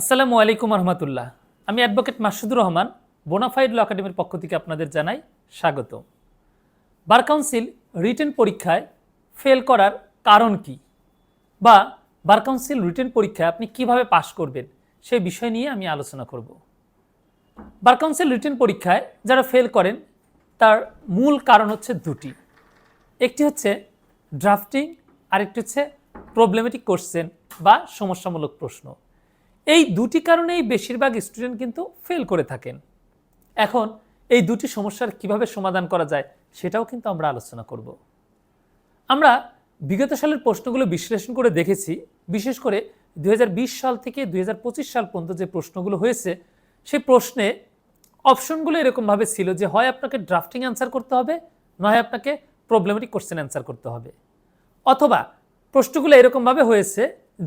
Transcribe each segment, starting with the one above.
আসসালামু আলাইকুম রহমতুল্লাহ। আমি advocate Masudur Rahman bonafide law একাডেমির পক্ষ থেকে আপনাদের জানাই স্বাগত বার কাউন্সিল রিটেন পরীক্ষায় ফেল করার কারণ কি? বা বার কাউন্সিল রিটেন পরীক্ষায় আপনি কীভাবে পাশ করবেন? সেই বিষয় নিয়ে আমি আলোচনা করব। বার কাউন্সিল রিটেন পরীক্ষায় যারা ফেল করেন, তার মূল কারণ হচ্ছে দুটি। একটি হচ্ছে ড্রাফটিং আরেকটি হচ্ছে প্রবলেমেটিক কোশ্চেন বা সমস্যামূলক প্রশ্ন। এই দুটি কারণেই বেশিরভাগ স্টুডেন্ট কিন্তু ফেল করে থাকেন। এখন এই দুটি সমস্যার কীভাবে সমাধান করা যায় সেটাও কিন্তু আমরা আলোচনা করব। আমরা বিগত সালের প্রশ্নগুলো বিশ্লেষণ করে দেখেছি, বিশেষ করে দু হাজার বিশ সাল থেকে দুই হাজার পঁচিশ সাল পর্যন্ত যে প্রশ্নগুলো হয়েছে, সেই প্রশ্নে অপশনগুলো এরকমভাবে ছিল যে হয় আপনাকে ড্রাফটিং অ্যান্সার করতে হবে, নয় আপনাকে প্রবলেমেটিক কোশ্চেন অ্যান্সার করতে হবে। অথবা প্রশ্নগুলো এরকমভাবে হয়েছে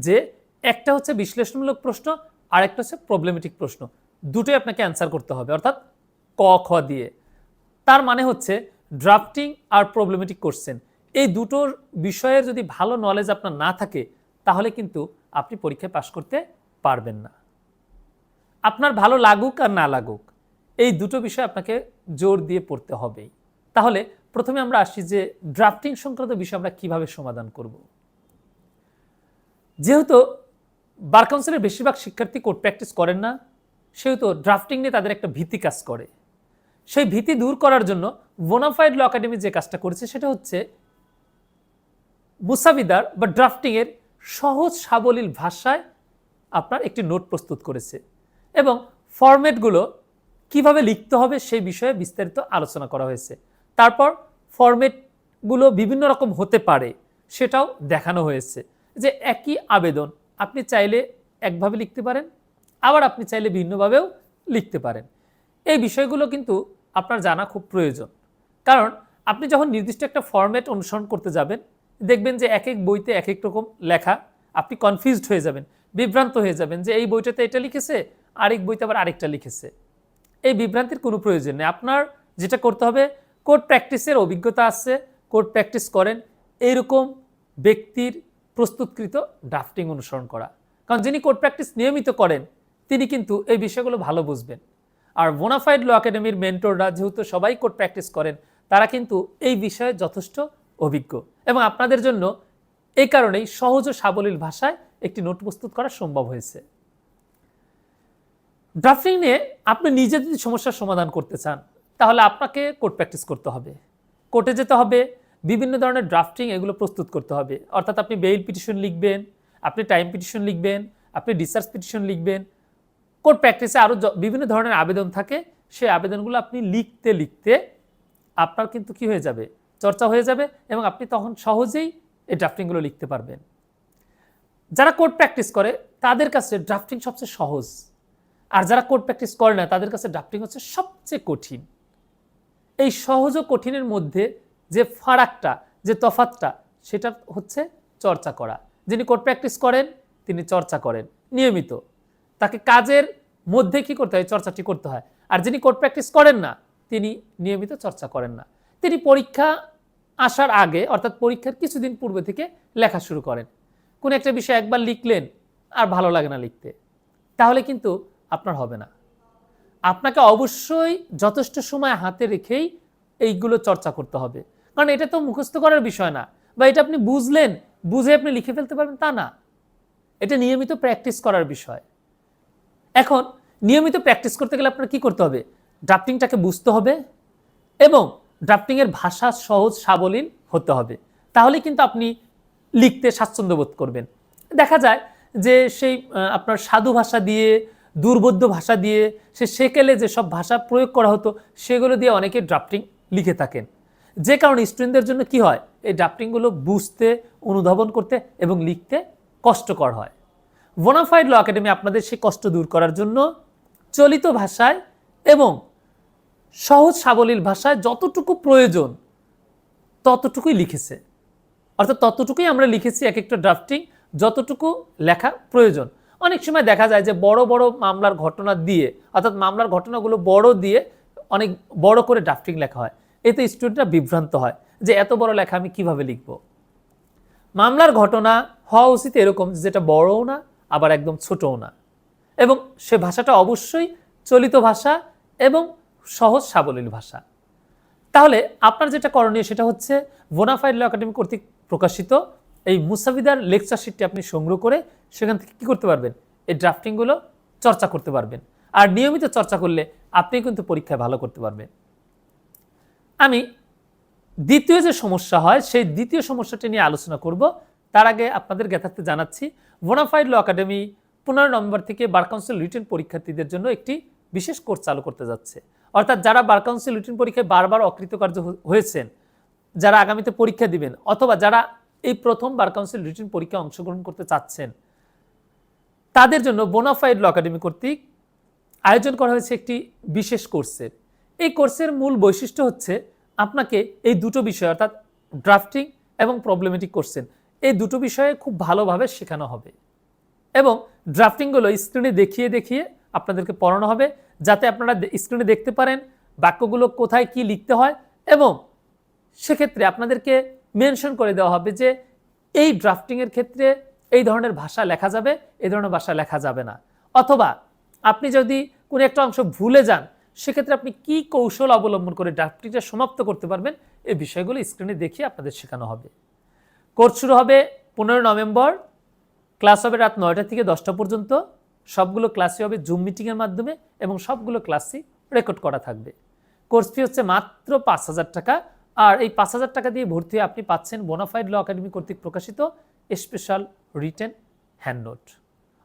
যে একটা হচ্ছে বিশ্লেষণমূলক প্রশ্ন আর একটা হচ্ছে প্রবলেমেটিক প্রশ্ন। দুটোই আপনাকে অ্যান্সার করতে হবে, অর্থাৎ ক, খ দিয়ে। তার মানে হচ্ছে ড্রাফটিং আর প্রবলেমেটিক কোশ্চেন এই দুটোর বিষয়ের যদি ভালো নলেজ আপনার না থাকে, তাহলে কিন্তু আপনি পরীক্ষায় পাশ করতে পারবেন না। আপনার ভালো লাগুক আর না লাগুক, এই দুটো বিষয় আপনাকে জোর দিয়ে পড়তে হবেই। তাহলে প্রথমে আমরা আসি যে ড্রাফটিং সংক্রান্ত বিষয় আমরা কীভাবে সমাধান করব। যেহেতু বার কাউন্সিলের বেশিরভাগ শিক্ষার্থী কোর্ট প্র্যাকটিস করেন না, সেহেতু ড্রাফটিং নিয়ে তাদের একটা ভীতি কাজ করে। সেই ভীতি দূর করার জন্য বোনাফাইড ল একাডেমি যে কাজটা করেছে, সেটা হচ্ছে মুসাবিদার বা ড্রাফটিংয়ের সহজ সাবলীল ভাষায় আপনার একটি নোট প্রস্তুত করেছে এবং ফরম্যাটগুলো কীভাবে লিখতে হবে সেই বিষয়ে বিস্তারিত আলোচনা করা হয়েছে। তারপর ফরম্যাটগুলো বিভিন্ন রকম হতে পারে, সেটাও দেখানো হয়েছে যে একই আবেদন আপনি চাইলে একভাবে লিখতে পারেন, আবার আপনি চাইলে ভিন্নভাবেও লিখতে পারেন। এই বিষয়গুলো কিন্তু আপনার জানা খুব প্রয়োজন। কারণ আপনি যখন নির্দিষ্ট একটা ফরম্যাট অনুসরণ করতে যাবেন, দেখবেন যে এক এক বইতে এক এক রকম লেখা, আপনি কনফিউজড হয়ে যাবেন, বিভ্রান্ত হয়ে যাবেন যে এই বইটাতে এটা লিখেছে, আরেক বইতে আবার আরেকটা লিখেছে। এই বিভ্রান্তির কোনো প্রয়োজন নেই। আপনার যেটা করতে হবে কোর্ট প্র্যাকটিসের অভিজ্ঞতা আছে কোর্ট প্র্যাকটিস করেন, এইরকম ব্যক্তির প্রস্তুতকৃত ড্রাফটিং অনুসরণ করা। কারণ যিনি কোর্ট প্র্যাকটিস নিয়মিত করেন, তিনি কিন্তু এই বিষয়গুলো ভালো বুঝবেন। আর বোনাফাইড ল একাডেমির মেন্টররা যেহেতু সবাই কোর্ট প্র্যাকটিস করেন, তারা কিন্তু এই বিষয়ে যথেষ্ট অভিজ্ঞ। এবং আপনাদের জন্য এই কারণেই সহজ ও সাবলীল ভাষায় একটি নোট প্রস্তুত করা সম্ভব হয়েছে। ড্রাফটিং নিয়ে আপনি নিজে যদি সমস্যার সমাধান করতে চান, তাহলে আপনাকে কোর্ট প্র্যাকটিস করতে হবে। কোর্টে যেতে হবে বিভিন্ন ধরনের ড্রাফটিং এগুলো প্রস্তুত করতে হবে। অর্থাৎ আপনি বেইল পিটিশন লিখবেন, আপনি টাইম পিটিশন লিখবেন, আপনি ডিসার্চ পিটিশন লিখবেন। কোর্ট প্র্যাকটিসে আরও বিভিন্ন ধরনের আবেদন থাকে, সেই আবেদনগুলো আপনি লিখতে লিখতে আপনার কিন্তু কি হয়ে যাবে? চর্চা হয়ে যাবে এবং আপনি তখন সহজেই এই ড্রাফটিংগুলো লিখতে পারবেন। যারা কোর্ট প্র্যাকটিস করে, তাদের কাছে ড্রাফটিং সবচেয়ে সহজ। আর যারা কোর্ট প্র্যাকটিস করে না, তাদের কাছে ড্রাফটিং হচ্ছে সবচেয়ে কঠিন। এই সহজ ও কঠিনের মধ্যে যে ফারাকটা, যে তফাতটা, সেটা হচ্ছে চর্চা করা। যিনি কোর্ট প্র্যাকটিস করেন, তিনি চর্চা করেন। নিয়মিত। তাকে কাজের মধ্যে কি করতে হয়? চর্চাটি করতে হয়। আর যিনি কোর্ট প্র্যাকটিস করেন না, তিনি নিয়মিত চর্চা করেন না। তিনি পরীক্ষা আসার আগে, অর্থাৎ পরীক্ষার কিছুদিন পূর্বে থেকে লেখা শুরু করেন। কোন একটা বিষয় একবার লিখলেন, আর ভালো লাগে না লিখতে। তাহলে কিন্তু আপনার হবে না। আপনাকে অবশ্যই যথেষ্ট সময় হাতে রেখেই এইগুলো চর্চা করতে হবে। কারণ এটা তো মুখস্থ করার বিষয় না বা এটা আপনি বুঝলেন, বুঝে আপনি লিখে ফেলতে পারবেন, তা না। এটা নিয়মিত প্র্যাকটিস করার বিষয়। এখন নিয়মিত প্র্যাকটিস করতে গেলে আপনার কি করতে হবে? ড্রাফটিংটাকে বুঝতে হবে এবং ড্রাফটিংয়ের ভাষা সহজ, সাবলীল হতে হবে। তাহলে কিন্তু আপনি লিখতে স্বাচ্ছন্দ্য বোধ করবেন। দেখা যায় যে সেই আপনার সাধু ভাষা দিয়ে, দুর্বোধ্য ভাষা দিয়ে সে সেকেলে যেসব ভাষা প্রয়োগ করা হতো, সেগুলো দিয়ে অনেকে ড্রাফটিং লিখে থাকেন। যে কারণে স্টুডেন্টদের জন্য কি হয়? এই ড্রাফটিংগুলো বুঝতে, অনুধাবন করতে এবং লিখতে কষ্টকর হয়। বোনাফাইড ল একাডেমি আপনাদের সেই কষ্ট দূর করার জন্য চলিত ভাষায় এবং সহজ সাবলীল ভাষায় যতটুকু প্রয়োজন ততটুকুই লিখেছে। অর্থাৎ ততটুকুই আমরা লিখেছি এক একটা ড্রাফটিং যতটুকু লেখা প্রয়োজন। অনেক সময় দেখা যায় যে বড় বড় মামলার ঘটনা দিয়ে, অর্থাৎ মামলার ঘটনাগুলো বড় দিয়ে অনেক বড় করে ড্রাফটিং লেখা হয়। এতে স্টুডেন্টরা বিভ্রান্ত হয় যে এত বড় লেখা আমি কীভাবে লিখব? মামলার ঘটনা হওয়া উচিত এরকম যেটা বড়ও না, আবার একদম ছোটও না। এবং সে ভাষাটা অবশ্যই চলিত ভাষা এবং সহজ সাবলীল ভাষা। তাহলে আপনার যেটা করণীয় সেটা হচ্ছে বোনাফাইড ল একাডেমি কর্তৃক প্রকাশিত এই মুসাফিদার লেকচার শিটটি আপনি সংগ্রহ করে সেখান থেকে কী করতে পারবেন? এই ড্রাফটিংগুলো চর্চা করতে পারবেন। আর নিয়মিত চর্চা করলে আপনি কিন্তু পরীক্ষায় ভালো করতে পারবেন। আমি দ্বিতীয় যে সমস্যা হয়, সেই দ্বিতীয় সমস্যাটি নিয়ে আলোচনা করব। তার আগে আপনাদের জ্ঞাতার্থে জানাচ্ছি বোনাফাইড ল একাডেমি পনেরো নভেম্বর থেকে বার কাউন্সিল রিটেন পরীক্ষার্থীদের জন্য একটি বিশেষ কোর্স চালু করতে যাচ্ছে। অর্থাৎ যারা বার কাউন্সিল রিটেন পরীক্ষায় বারবার অকৃতকার্য হয়েছেন, যারা আগামীতে পরীক্ষা দিবেন, অথবা যারা এই প্রথম বার কাউন্সিল রিটেন পরীক্ষায় অংশগ্রহণ করতে চাচ্ছেন, তাদের জন্য বোনাফাইড ল একাডেমি কর্তৃক আয়োজন করা হয়েছে একটি বিশেষ কোর্সের। এই কোর্সের মূল বৈশিষ্ট্য হচ্ছে আপনাকে এই দুটো বিষয়, অর্থাৎ ড্রাফটিং এবং প্রবলেমেটিক কোর্সেন এই দুটো বিষয়ে খুব ভালোভাবে শেখানো হবে। এবং ড্রাফটিংগুলো স্ক্রিনে দেখিয়ে দেখিয়ে আপনাদেরকে পড়ানো হবে, যাতে আপনারা স্ক্রিনে দেখতে পারেন বাক্যগুলো কোথায় কি লিখতে হয় এবং সেক্ষেত্রে আপনাদেরকে মেনশন করে দেওয়া হবে যে এই ড্রাফটিংয়ের ক্ষেত্রে এই ধরনের ভাষা লেখা যাবে, এই ধরনের ভাষা লেখা যাবে না। অথবা আপনি যদি কোনো একটা অংশ ভুলে যান সেক্ষেত্রে আপনি কি কৌশল অবলম্বন করে ড্রাফটিংটা সমাপ্ত করতে পারবেন? এই বিষয়গুলো স্ক্রিনে দেখিয়ে আপনাদের শেখানো হবে। কোর্স শুরু হবে পনেরো নভেম্বর। ক্লাস হবে রাত নয়টা থেকে দশটা পর্যন্ত। সবগুলো ক্লাসই হবে জুম মিটিংয়ের মাধ্যমে এবং সবগুলো ক্লাসই রেকর্ড করা থাকবে। কোর্স ফি হচ্ছে মাত্র পাঁচ হাজার টাকা। আর এই পাঁচ হাজার টাকা দিয়ে ভর্তি হয়ে আপনি পাচ্ছেন বোনাফাইড ল একাডেমি কর্তৃক প্রকাশিত স্পেশাল রিটেন হ্যান্ডনোট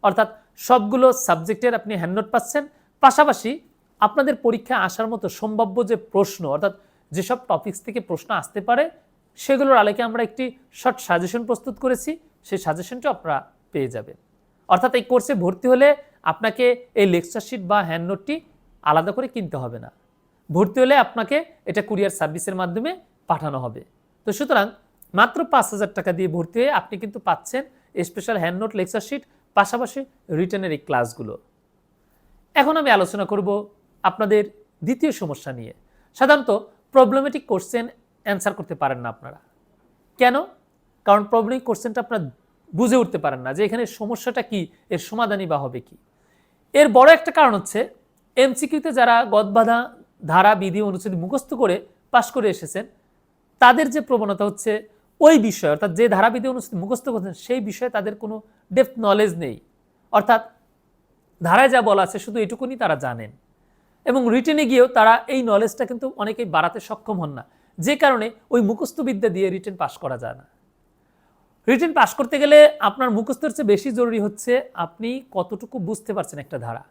অর্থাৎ সবগুলো সাবজেক্টের আপনি হ্যান্ডনোট পাচ্ছেন। পাশাপাশি আপনাদের পরীক্ষায় আসার মতো সম্ভাব্য যে প্রশ্ন, অর্থাৎ যেসব টপিক্স থেকে প্রশ্ন আসতে পারে, সেগুলোর আলোকে আমরা একটি শর্ট সাজেশন প্রস্তুত করেছি। সেই সাজেশনটা আপনারা পেয়ে যাবেন। অর্থাৎ এই কোর্সে ভর্তি হলে আপনাকে এই লেকচার শিট বা হ্যান্ডনোটটি আলাদা করে কিনতে হবে না। ভর্তি হলে আপনাকে এটা কুরিয়ার সার্ভিসের মাধ্যমে পাঠানো হবে। তো সুতরাং মাত্র পাঁচ হাজার টাকা দিয়ে ভর্তি হয়ে আপনি কিন্তু পাচ্ছেন স্পেশাল হ্যান্ডনোট লেকচার শিট পাশাপাশি রিটার্নের এই ক্লাসগুলো এখন আমি আলোচনা করব আপনাদের দ্বিতীয় সমস্যা নিয়ে। সাধারণত প্রবলেমেটিক কোশ্চেন অ্যান্সার করতে পারেন না আপনারা। কেন? কারণ প্রবলেমিক কোশ্চেনটা আপনারা বুঝে উঠতে পারেন না যে এখানে সমস্যাটা কি, এর সমাধানই বা হবে কি। এর বড় একটা কারণ হচ্ছে এমসিকিউতে যারা গদবাধা ধারা, বিধি, অনুচ্ছেদ মুখস্থ করে পাশ করে এসেছেন, তাদের যে প্রবণতা হচ্ছে, ওই বিষয়, অর্থাৎ যে ধারাবিধি অনুচ্ছেদ মুখস্থ করছেন, সেই বিষয়ে তাদের কোনো ডেপথ নলেজ নেই। অর্থাৎ ধারায় যা বলা আছে, শুধু এটুকুনি তারা জানেন। এবং রিটেনে গিয়েও তারা এই নলেজটা কিন্তু অনেকেই বাড়াতে সক্ষম হন না। যে কারণে ওই মুখস্থবিদ্যা দিয়ে রিটেন পাস করা যায় না। রিটেন পাস করতে গেলে আপনার মুখস্থের চেয়ে বেশি জরুরি হচ্ছে আপনি কতটুকু বুঝতে পারছেন একটা ধারা।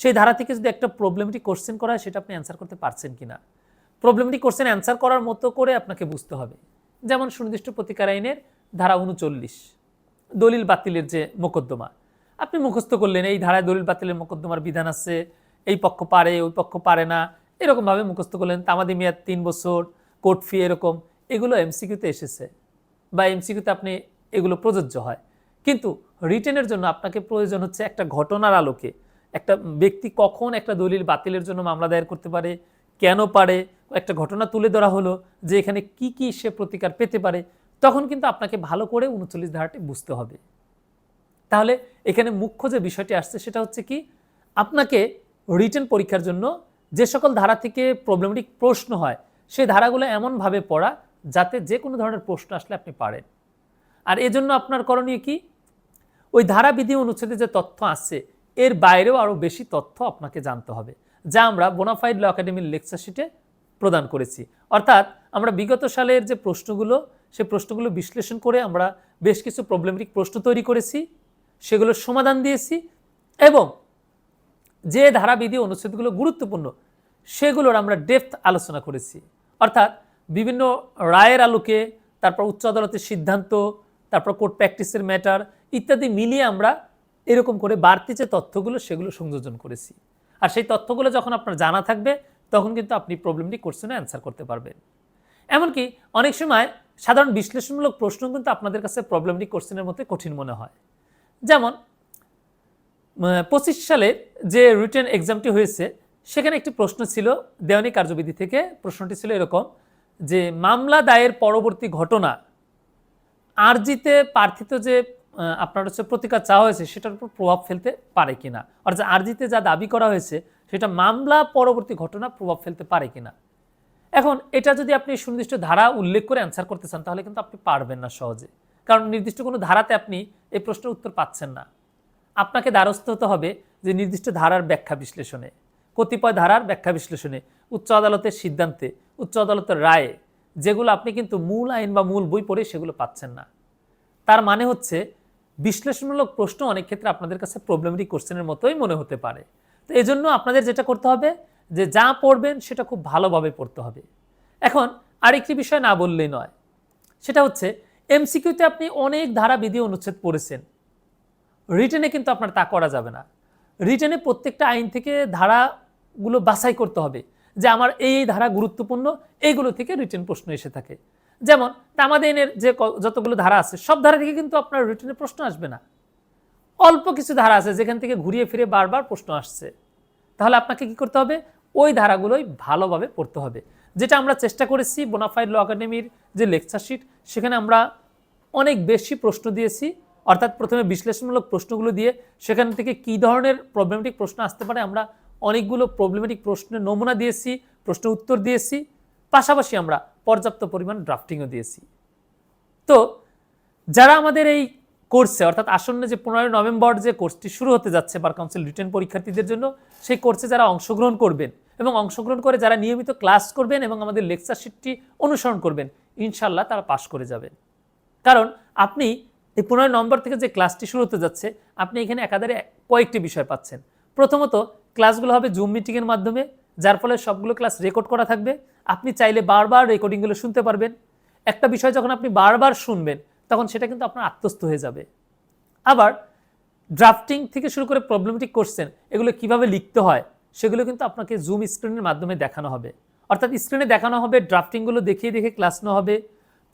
সেই ধারা থেকে যদি একটা প্রবলেমটি কোশ্চেন করা হয়, সেটা আপনি অ্যান্সার করতে পারছেন কিনা। প্রবলেমটি কোশ্চেন অ্যান্সার করার মতো করে আপনাকে বুঝতে হবে। যেমন সুনির্দিষ্ট প্রতিকার আইনের ধারা উনচল্লিশ, দলিল বাতিলের যে মোকদ্দমা। আপনি মুখস্থ করলেন, এই ধারায় দলিল বাতিলের মোকদ্দমার বিধান আছে এই পক্ষ পারে, ওই পক্ষ পারে না। এরকমভাবে মুখস্থ করলেন তামাদি মেয়াদ তিন বছর কোর্ট ফি এরকম, এগুলো এমসিকিউতে এসেছে বা এমসিকিউতে আপনি এগুলো প্রযোজ্য হয়। কিন্তু রিটেনের জন্য আপনাকে প্রয়োজন হচ্ছে একটা ঘটনার আলোকে। একটা ব্যক্তি কখন একটা দলিল বাতিলের জন্য মামলা দায়ের করতে পারে, কেন পারে, একটা ঘটনা তুলে ধরা হলো যে এখানে কি কি সে প্রতিকার পেতে পারে, তখন কিন্তু আপনাকে ভালো করে উনচল্লিশ ধারাটি বুঝতে হবে। তাহলে এখানে মুখ্য যে বিষয়টি আসছে সেটা হচ্ছে কি, আপনাকে রিটেন পরীক্ষার জন্য যে সকল ধারা থেকে প্রবলেমেটিক প্রশ্ন হয়, সেই ধারাগুলো এমনভাবে পড়া যাতে যে কোনো ধরনের প্রশ্ন আসলে আপনি পারেন। আর এজন্য আপনার করণীয় কি? ওই ধারাবিধি অনুচ্ছেদে যে তথ্য আসছে এর বাইরেও আরও বেশি তথ্য আপনাকে জানতে হবে, যা আমরা বোনাফাইড ল একাডেমির লেকচার শিটে প্রদান করেছি। অর্থাৎ আমরা বিগত সালের যে প্রশ্নগুলো, সে প্রশ্নগুলো বিশ্লেষণ করে আমরা বেশ কিছু প্রবলেমেটিক প্রশ্ন তৈরি করেছি, সেগুলোর সমাধান দিয়েছি এবং যে ধারাবিধি অনুচ্ছেদগুলো গুরুত্বপূর্ণ, সেগুলোর আমরা ডেপথ আলোচনা করেছি। অর্থাৎ বিভিন্ন রায়ের আলোকে, তারপর উচ্চ আদালতের সিদ্ধান্ত, তারপর কোর্ট প্র্যাকটিসের ম্যাটার ইত্যাদি মিলিয়ে আমরা এরকম করে বাড়তি যে তথ্যগুলো, সেগুলো সংযোজন করেছি। আর সেই তথ্যগুলো যখন আপনার জানা থাকবে, তখন কিন্তু আপনি প্রবলেমটি কোশ্চেনে অ্যান্সার করতে পারবেন। এমনকি অনেক সময় সাধারণ বিশ্লেষণমূলক প্রশ্ন কিন্তু আপনাদের কাছে প্রবলেমটি কোশ্চেনের মধ্যে কঠিন মনে হয়। যেমন পঁচিশ সালে যে রিটেন এক্সামটি হয়েছে, সেখানে একটি প্রশ্ন ছিল, দেওয়ানি কার্যবিধি থেকে। প্রশ্নটি ছিল এরকম, যে মামলা দায়ের পরবর্তী ঘটনা, আরজিতে প্রার্থিত যে আপনার হচ্ছে প্রতিকার চাওয়া হয়েছে, সেটার উপর প্রভাব ফেলতে পারে কিনা? অর্থাৎ আর্জিতে যা দাবি করা হয়েছে, সেটা মামলা পরবর্তী ঘটনা প্রভাব ফেলতে পারে কিনা? এখন, এটা যদি আপনি সুনির্দিষ্ট ধারা উল্লেখ করে অ্যান্সার করতে চান, তাহলে কিন্তু আপনি পারবেন না সহজে। কারণ নির্দিষ্ট কোনো ধারাতে আপনি এই প্রশ্নের উত্তর পাচ্ছেন না। আপনাকে দ্বারস্থ হতে হবে যে নির্দিষ্ট ধারার ব্যাখ্যা বিশ্লেষণে, কতিপয় ধারার ব্যাখ্যা বিশ্লেষণে, উচ্চ আদালতের সিদ্ধান্তে, উচ্চ আদালতের রায়ে, যেগুলো আপনি কিন্তু মূল আইন বা মূল বই পড়ে সেগুলো পাচ্ছেন না। তার মানে হচ্ছে, বিশ্লেষণমূলক প্রশ্ন অনেক ক্ষেত্রে আপনাদের কাছে প্রবলেমেটিক কোশ্চেনের মতোই মনে হতে পারে। তো এজন্য আপনাদের যেটা করতে হবে, যে যা পড়বেন সেটা খুব ভালোভাবে পড়তে হবে। এখন আরেকটি বিষয় না বললেই নয়। সেটা হচ্ছে এমসিকিউতে আপনি অনেক ধারা বিধি অনুচ্ছেদ পড়েছেন। রিটেনে কিন্তু আপনার তা করা যাবে না। রিটেনে প্রত্যেকটা আইন থেকে ধারাগুলো বাছাই করতে হবে যে আমার এই ধারা গুরুত্বপূর্ণ এইগুলো থেকে রিটেন প্রশ্ন এসে থাকে। যেমন তামাদেনের যে যতগুলো ধারা আছে, সব ধারা থেকে কিন্তু আপনার রিটেনে প্রশ্ন আসবে না। অল্প কিছু ধারা আছে যেখান থেকে ঘুরিয়ে ফিরে বারবার প্রশ্ন আসছে। তাহলে আপনাকে কি করতে হবে? ওই ধারাগুলোই ভালোভাবে পড়তে হবে। যেটা আমরা চেষ্টা করেছি বোনাফাইড ল একাডেমির যে লেকচার শিট সেখানে আমরা অনেক বেশি প্রশ্ন দিয়েছি। অর্থাৎ প্রথমে বিশ্লেষণমূলক প্রশ্নগুলো দিয়ে সেখান থেকে কী ধরনের প্রবলেমেটিক প্রশ্ন আসতে পারে, আমরা অনেকগুলো প্রবলেমেটিক প্রশ্নের নমুনা দিয়েছি, প্রশ্ন উত্তর দিয়েছি, পাশাপাশি আমরা পর্যাপ্ত পরিমাণ ড্রাফটিংও দিয়েছি। তো যারা আমাদের এই কোর্সে অর্থাৎ আসন্ন যে পনেরোই নভেম্বর যে কোর্সটি শুরু হতে যাচ্ছে বার কাউন্সিল রিটেন পরীক্ষার্থীদের জন্য, সেই কোর্সে যারা অংশগ্রহণ করবেন এবং অংশগ্রহণ করে যারা নিয়মিত ক্লাস করবেন এবং আমাদের লেকচার শিটটি অনুসরণ করবেন ইনশাল্লাহ তারা পাশ করে যাবেন। কারণ আপনি এই পনেরো নম্বর থেকে যে ক্লাসটি শুরু হতে যাচ্ছে, আপনি এখানে একাধারে কয়েকটি বিষয় পাচ্ছেন। প্রথমত, ক্লাসগুলো হবে জুম মিটিংয়ের মাধ্যমে, যার ফলে সবগুলো ক্লাস রেকর্ড করা থাকবে। আপনি চাইলে বারবার রেকর্ডিংগুলো শুনতে পারবেন। একটা বিষয় যখন আপনি বারবার শুনবেন, তখন সেটা কিন্তু আপনার আত্মস্থ হয়ে যাবে। আবার ড্রাফটিং থেকে শুরু করে প্রবলেমেটিক কোশ্চেন এগুলো কীভাবে লিখতে হয়, সেগুলো কিন্তু আপনাকে জুম স্ক্রিনের মাধ্যমে দেখানো হবে। অর্থাৎ স্ক্রিনে দেখানো হবে ড্রাফটিংগুলো দেখিয়ে দেখে ক্লাস নেওয়া হবে।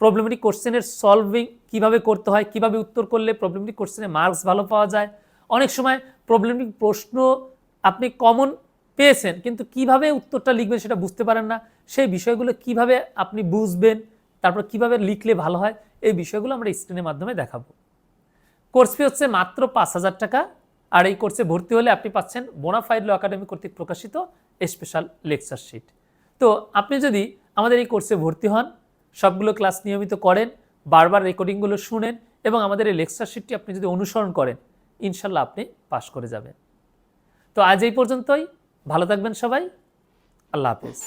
প্রবলেমেটিক কোশ্চেনের সলভিং কীভাবে করতে হয়, কীভাবে উত্তর করলে প্রবলেমেটিক কোশ্চেনে মার্কস ভালো পাওয়া যায়? অনেক সময় প্রবলেমেটিক প্রশ্ন আপনি কমন পেয়েছেন, কিন্তু কীভাবে উত্তরটা লিখবেন সেটা বুঝতে পারেন না। সেই বিষয়গুলো কীভাবে আপনি বুঝবেন, তারপর কীভাবে লিখলে ভালো হয়, এই বিষয়গুলো আমরা স্ক্রিনের মাধ্যমে দেখাবো। কোর্স ফি হচ্ছে মাত্র পাঁচ হাজার টাকা, আর এই কোর্সে ভর্তি হলে আপনি পাচ্ছেন বোনাফাইড ল একাডেমি কর্তৃক প্রকাশিত স্পেশাল লেকচার শিট তো আপনি যদি আমাদের এই কোর্সে ভর্তি হন সবগুলো ক্লাস নিয়মিত করেন, বারবার রেকর্ডিংগুলো শুনেন এবং আমাদের এই লেকচার শিটটি আপনি যদি অনুসরণ করেন, ইনশাল্লাহ আপনি পাশ করে যাবেন। তো আজ এই পর্যন্তই। ভালো থাকবেন সবাই। আল্লাহ হাফেজ।